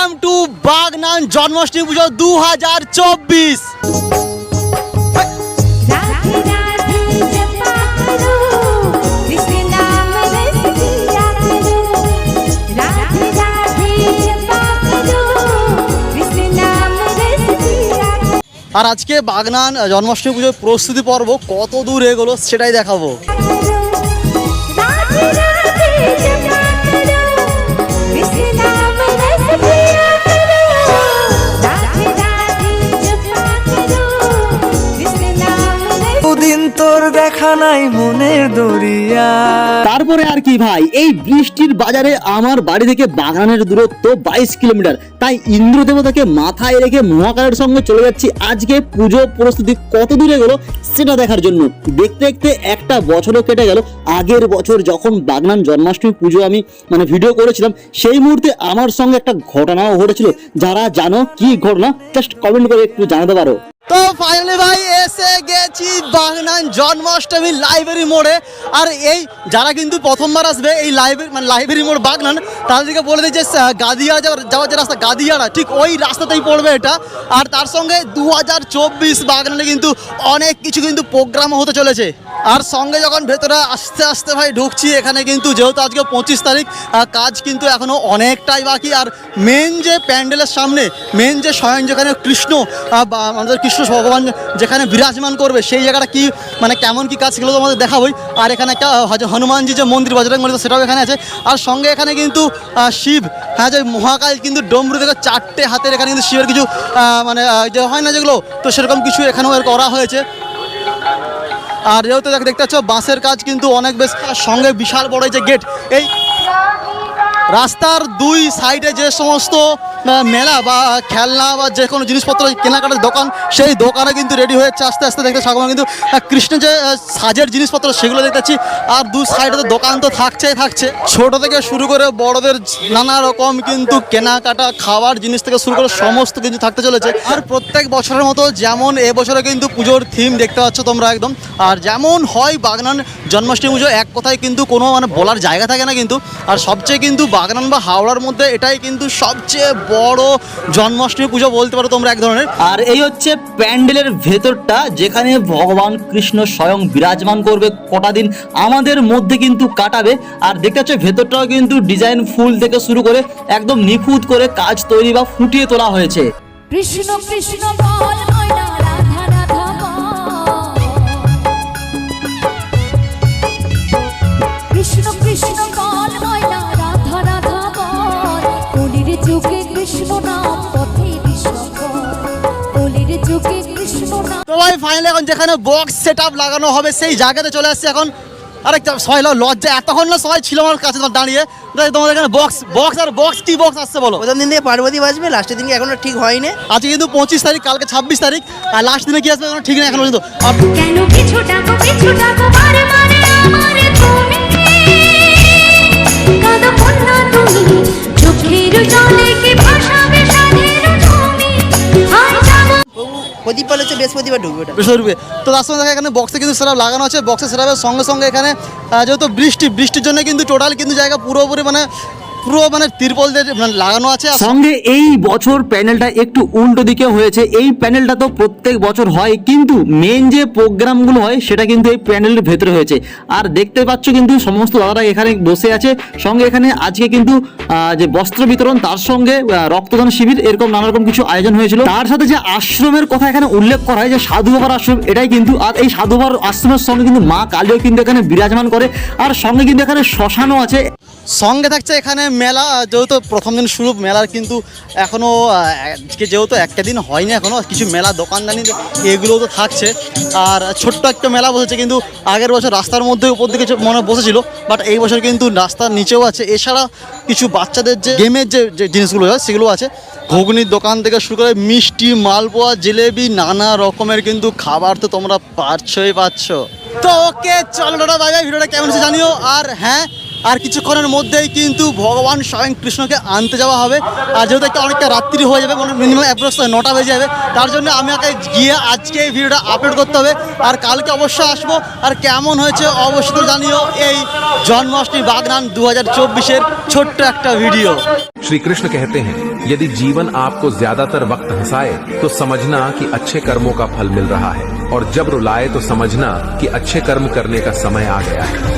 Welcome to Bagnan Janmashtami পুজো দু হাজার চব্বিশ আর আজকে বাগনান জন্মাষ্টমী পুজোর প্রস্তুতি পর্ব কত দূর এগোলো সেটাই দেখাবো। তোর দেখা নাই মনের দরিয়া। তারপরে আর কি ভাই, এই বৃষ্টির বাজারে আমার বাড়ি থেকে বাগানের দূরত্ব বাইশ কিলোমিটার। তাই ইন্দ্র দেবতাকে মাথায় রেখে মহাকালের সঙ্গে চলে যাচ্ছি। আজকে পুজো প্রস্তুতি কত দূরে গেল সেটা দেখার জন্য। দেখতে দেখতে একটা বছরও কেটে গেল। আগের বছর যখন বাগনান জন্মাষ্টমী পুজো আমি মানে ভিডিও করেছিলাম, সেই মুহূর্তে আমার সঙ্গে একটা ঘটনাও ঘটেছিল। যারা জানো কি ঘটনা জাস্ট কমেন্ট করে একটু জানাতে পারো। তো ফাইনালি ভাই, এসে গেছি বাগনান জন্মাষ্টমী লাইব্রেরি মোড়ে। আর এই যারা কিন্তু প্রথমবার আসবে এই লাইব্রেরি মানে লাইব্রেরি মোড় বাগনান, তাদেরকে বলে দিই যে গাদিয়া যাওয়ার যাওয়ার যে রাস্তা গাদিয়াড়া ঠিক ওই রাস্তাতেই পড়বে এটা। আর তার সঙ্গে দু হাজার চব্বিশ বাগনানে কিন্তু অনেক কিছু কিন্তু প্রোগ্রাম হতে চলেছে। আর সঙ্গে যখন ভেতরে আস্তে আস্তে ভাই ঢুকছি, এখানে কিন্তু যেহেতু আজকে পঁচিশ তারিখ কাজ কিন্তু এখনও অনেকটাই বাকি। আর মেন যে প্যান্ডেলের সামনে মেন যে স্বয়ং যেখানে কৃষ্ণ আমাদের কৃষ্ণ ভগবান যেখানে বিরাজমান করবে, সেই জায়গাটা কি মানে কেমন কি কাজ সেগুলো তোমাদের দেখাবোই। আর এখানে একটা হনুমানজি যে মন্দির বজরং মন্দির সেটাও এখানে আছে। আর সঙ্গে এখানে কিন্তু শিব হ্যাঁ যে মহাকাল কিন্তু ডমরু থেকে চারটে হাতের এখানে কিন্তু শিবের কিছু মানে যে হয় না যেগুলো, তো সেরকম কিছু এখানেও করা হয়েছে। আর যেহেতু দেখ দেখতে পাচ্ছ বাঁশের কাজ কিন্তু অনেক বেশ সঙ্গে বিশাল বড় যে গেট এই রাস্তার দুই সাইডে যে সমস্ত মেলা বা খেলনা বা যে কোনো জিনিসপত্র কেনাকাটার দোকান সেই দোকানে কিন্তু রেডি হয়েছে আস্তে আস্তে দেখতে সাগর কিন্তু আহ, কৃষ্ণের যে সাজের জিনিসপত্র সেগুলো দেখতে পাচ্ছি আর দু সাইডে তো দোকান তো থাকছেই থাকছে। ছোট থেকে শুরু করে বড়দের নানা রকম কিন্তু কেনাকাটা খাওয়ার জিনিস থেকে শুরু করে সমস্ত কিছু থাকতে চলেছে। আর প্রত্যেক বছরের মতো যেমন এবছরে কিন্তু পুজোর থিম দেখতে পাচ্ছ তোমরা একদম। আর যেমন হয় বাগনান জন্মাষ্টমী পুজো এক কথায় কিন্তু কোনো মানে বলার জায়গা থাকে না কিন্তু। আর সবচেয়ে কিন্তু বাগনান বা হাওড়ার মধ্যে এটাই কিন্তু সবচেয়ে বড় জন্মাষ্টমী পুজো বলতে পারো তোমরা এক ধরনের। আর এই হচ্ছে প্যান্ডেলের ভেতরটা যেখানে ভগবান কৃষ্ণ স্বয়ং বিরাজমান করবে কটা দিন আমাদের মধ্যে কিন্তু কাটাবে। আর দেখতে পাচ্ছ ভেতরটাও কিন্তু ডিজাইন ফুল থেকে শুরু করে একদম নিখুঁত করে কাজ তৈরি বা ফুটিয়ে তোলা হয়েছে। কৃষ্ণ কৃষ্ণ বল তো ভাই ফাইনালি এখন যেখানে বক্স সেট লাগানো হবে সেই জায়গাতে চলে আসছে এখন। আরেকটা সবাই ল- লজ্জা। এতক্ষণ না সবাই ছিল আমার কাছে তোমার দাঁড়িয়ে। তাই তোমাদের এখানে বক্স বক্স আর বক্স কি বক্স আসছে বলো? প্রথম দিন দিয়ে পার্বতী বাজবে লাস্টের দিন এখনও ঠিক হয়নি। আজকে কিন্তু পঁচিশ তারিখ কালকে ছাব্বিশ তারিখ। আর লাস্ট দিনে কি আসবে এখনও ঠিক নেই এখন পর্যন্ত। প্রদীপ পাল হচ্ছে বৃহস্পতিবার ঢুকবে ওটা। ঢুকবে তো তার সঙ্গে দেখা এখানে বক্সে কিন্তু সেরাপ লাগানো আছে। বক্সে সেরাপের সঙ্গে সঙ্গে এখানে যেহেতু বৃষ্টি, বৃষ্টির জন্য কিন্তু টোটাল কিন্তু জায়গা পুরোপুরি মানে পুরো মানে তিরপল দিয়ে মানে লাগানো আছে সঙ্গে এই বছর প্যানেলটা একটু উল্টো দিকে হয়েছে। এই প্যানেলটা তো প্রত্যেক বছর হয়, কিন্তু মেন যে প্রোগ্রামগুলো হয়, সেটা কিন্তু এই প্যানেলের ভেতরে হয়েছে। আর দেখতে পাচ্ছ কিন্তু সমস্ত দাদারা এখানে বসে আছে। সঙ্গে এখানে আজকে কিন্তু যে বস্ত্র বিতরণ, তার সঙ্গে রক্তদান শিবির, এরকম নানা রকম কিছু আয়োজন হয়েছিল। তার সাথে যে আশ্রমের কথা এখানে উল্লেখ করা হয়, যে সাধু বাবার আশ্রম, এটাই কিন্তু, আর এই সাধু বাবার আশ্রমের সঙ্গে কিন্তু মা কালীও কিন্তু এখানে বিরাজমান করে। আর সঙ্গে কিন্তু এখানে শ্মশানও আছে। সঙ্গে থাকছে এখানে মেলা যেহেতু প্রথম দিন শুরু, মেলার কিন্তু এখনও আজকে যেহেতু একটা দিন হয়নি এখনও কিছু মেলা দোকানদানি এগুলো তো থাকছে। আর ছোট্ট একটা মেলা বসেছে কিন্তু আগের বছর রাস্তার মধ্যে উপর দিকে মনে বসেছিল বাট এই বছর কিন্তু রাস্তার নিচেও আছে। এছাড়া কিছু বাচ্চাদের যে গেমের যে জিনিসগুলো হয়, সেগুলো আছে। ঘুগনির দোকান থেকে শুরু করে মিষ্টি, মালপোয়া, জিলেবি, নানা রকমের কিন্তু খাবার তো তোমরা পাচ্ছই পাচ্ছ। তো ওকে, চলো ভিডিওটা কেমন হচ্ছে জানিও। আর হ্যাঁ আর কিছুক্ষণের মধ্যেই কিন্তু ভগবান স্বয়ং কৃষ্ণকে আনতে যাওয়া হবে আর যেহেতু একটা অনেকটা রাত্রি হয়ে যাবে মানে মিনিমাম অ্যাপ্রক্স নটা বেজে যাবে তার জন্য আমি আগে গিয়ে আজকে এই ভিডিওটা আপলোড করতে হবে আর কালকে অবশ্যই আসবো আর কেমন হয়েছে অবশ্যই তো জানিও এই জন্মাষ্টমী বাগনান দু হাজার চব্বিশের ছোট্ট একটা ভিডিও श्री कृष्ण कहते हैं यदि जीवन आपको ज्यादातर वक्त हंसाए तो समझना कि अच्छे कर्मों का फल मिल रहा है और जब रुलाए तो समझना कि अच्छे कर्म करने का समय आ गया है